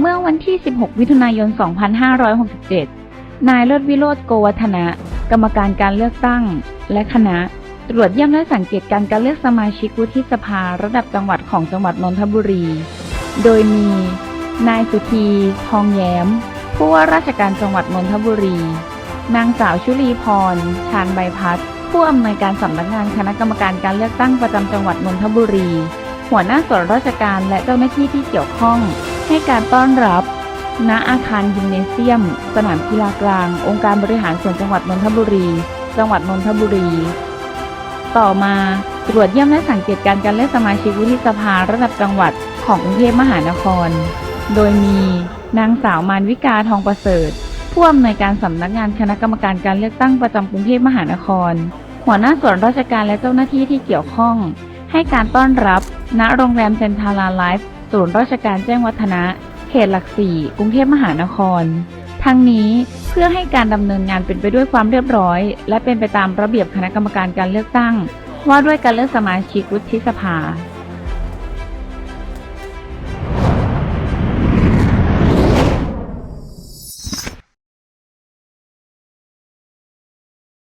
เมื่อวันที่ 16 มิถุนายน 2567 นายเลิศวิโรธโกวัฒนะ กรรมการการเลือกตั้ง และคณะ ตรวจเยี่ยมและสังเกตการการเลือกสมาชิกวุฒิสภาระดับจังหวัดของจังหวัดนนทบุรี โดยมี นายสุธี ทองแย้ม ผู้ว่าราชการจังหวัดนนทบุรี นางสาวชุลีพร ชาญใบพัด ผู้อำนวยการสำนักงานคณะกรรมการการเลือกตั้งประจำจังหวัดนนทบุรี หัวหน้าส่วนราชการและเจ้าหน้าที่ที่เกี่ยวข้อง ให้การต้อนรับ ณอาคารยิมเนเซียม สนามกีฬากลาง องค์การบริหารส่วนจังหวัดนนทบุรี จังหวัดนนทบุรี ต่อมาตรวจเยี่ยมและสังเกตการการเลือกสมาชิกวุฒิสภาระดับจังหวัดของกรุงเทพมหานคร โดยมีนางสาวมานวิกาทองประเสริฐผู้อำนวยการสำนักงานคณะกรรมการการเลือกตั้งประจำกรุงเทพมหานคร หัวหน้าส่วนราชการและเจ้าหน้าที่ที่เกี่ยวข้อง ให้การต้อนรับ ณ โรงแรมเซนทาราไลฟ์ ศูนย์ราชการแจ้งวัฒนะ เขตหลักสี่กรุงเทพมหานคร ทั้งนี้เพื่อให้การดำเนินงานเป็นไปด้วยความเรียบร้อย และเป็นไปตามระเบียบคณะกรรมการการเลือกตั้ง ว่าด้วยการเลือกสมาชิกวุฒิสภา